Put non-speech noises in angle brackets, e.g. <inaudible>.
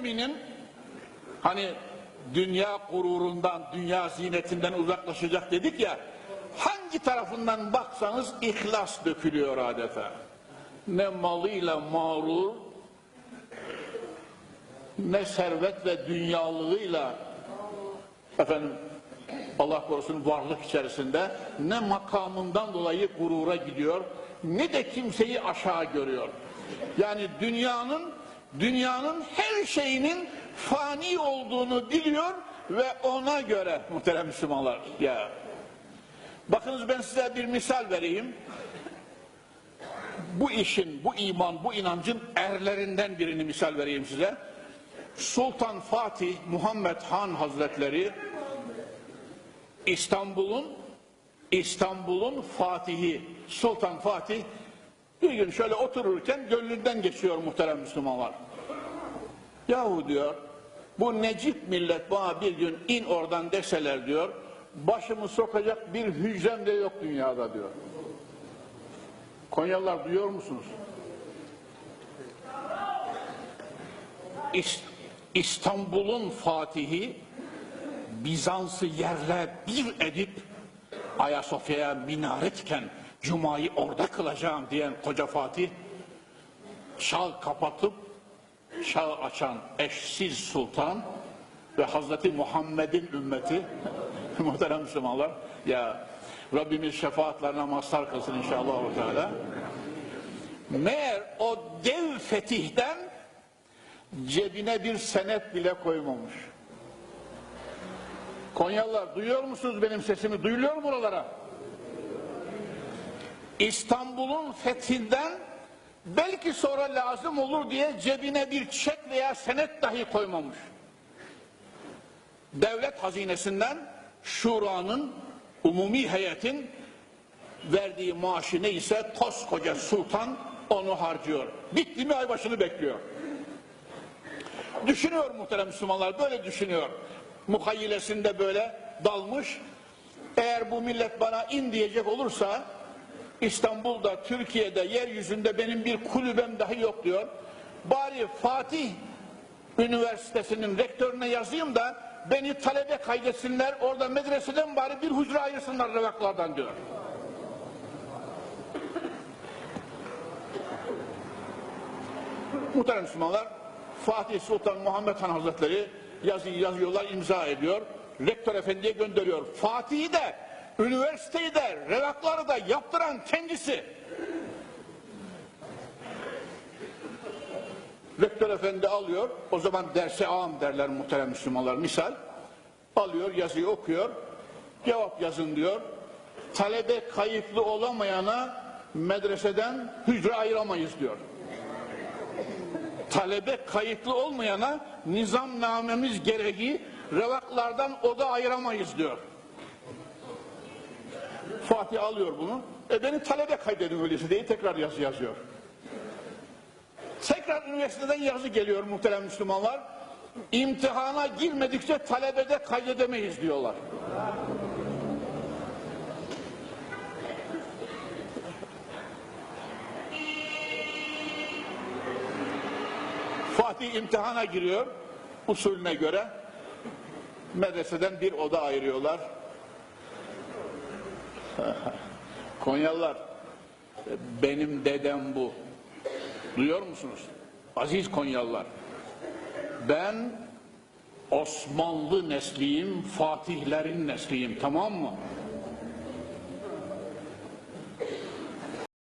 müminin hani dünya gururundan, dünya zinetinden uzaklaşacak dedik ya hangi tarafından baksanız ihlas dökülüyor adeta. Ne malıyla mağrur ne servet ve dünyalığıyla efendim Allah korusun varlık içerisinde ne makamından dolayı gurura gidiyor ne de kimseyi aşağı görüyor. Yani dünyanın dünyanın her şeyinin fani olduğunu biliyor ve ona göre muhterem Müslümanlar ya bakınız ben size bir misal vereyim. Bu işin, bu iman, bu inancın erlerinden birini misal vereyim size. Sultan Fatih Muhammed Han Hazretleri İstanbul'un İstanbul'un Fatihi Sultan Fatih bir gün şöyle otururken gönlünden geçiyor muhterem Müslümanlar. Yahu diyor bu Necip millet bana bir gün in oradan deseler diyor başımı sokacak bir hücrem de yok dünyada diyor. Konyalılar duyuyor musunuz? İst- İstanbul'un Fatihi Bizans'ı yerle bir edip Ayasofya'ya minaretken Cuma'yı orada kılacağım diyen koca Fatih çağ kapatıp çağ açan eşsiz sultan ve Hazreti Muhammed'in ümmeti <laughs> muhterem Müslümanlar ya Rabbimiz şefaatlerine mazhar kılsın inşallah Teala. Meğer o dev fetihten cebine bir senet bile koymamış. Konyalılar duyuyor musunuz benim sesimi? Duyuluyor mu buralara? İstanbul'un fethinden belki sonra lazım olur diye cebine bir çek veya senet dahi koymamış. Devlet hazinesinden şuranın, umumi heyetin verdiği maaşı neyse koskoca sultan onu harcıyor. Bitti mi ay başını bekliyor. Düşünüyor muhterem Müslümanlar böyle düşünüyor. Muhayyilesinde böyle dalmış. Eğer bu millet bana in diyecek olursa İstanbul'da, Türkiye'de, yeryüzünde benim bir kulübem dahi yok diyor. Bari Fatih Üniversitesi'nin rektörüne yazayım da beni talebe kaydetsinler, orada medreseden bari bir hücre ayırsınlar revaklardan diyor. Muhterem Müslümanlar, Fatih Sultan Muhammed Han Hazretleri yazıyı yazıyorlar, imza ediyor. Rektör efendiye gönderiyor. Fatih'i de, üniversiteyi de, revakları da yaptıran kendisi. Rektör efendi alıyor, o zaman derse am derler muhterem Müslümanlar misal. Alıyor, yazıyı okuyor, cevap yazın diyor. Talebe kayıtlı olamayana medreseden hücre ayıramayız diyor talebe kayıtlı olmayana nizamnamemiz gereği revaklardan oda ayıramayız diyor. Fatih alıyor bunu. E beni talebe kaydedin öyleyse diye tekrar yazı yazıyor. Tekrar üniversiteden yazı geliyor muhterem Müslümanlar. İmtihana girmedikçe talebede kaydedemeyiz diyorlar. Fatih imtihana giriyor usulüne göre. Medreseden bir oda ayırıyorlar. <laughs> Konyalılar benim dedem bu. Duyuyor musunuz? Aziz Konyalılar. Ben Osmanlı nesliyim, Fatihlerin nesliyim tamam mı?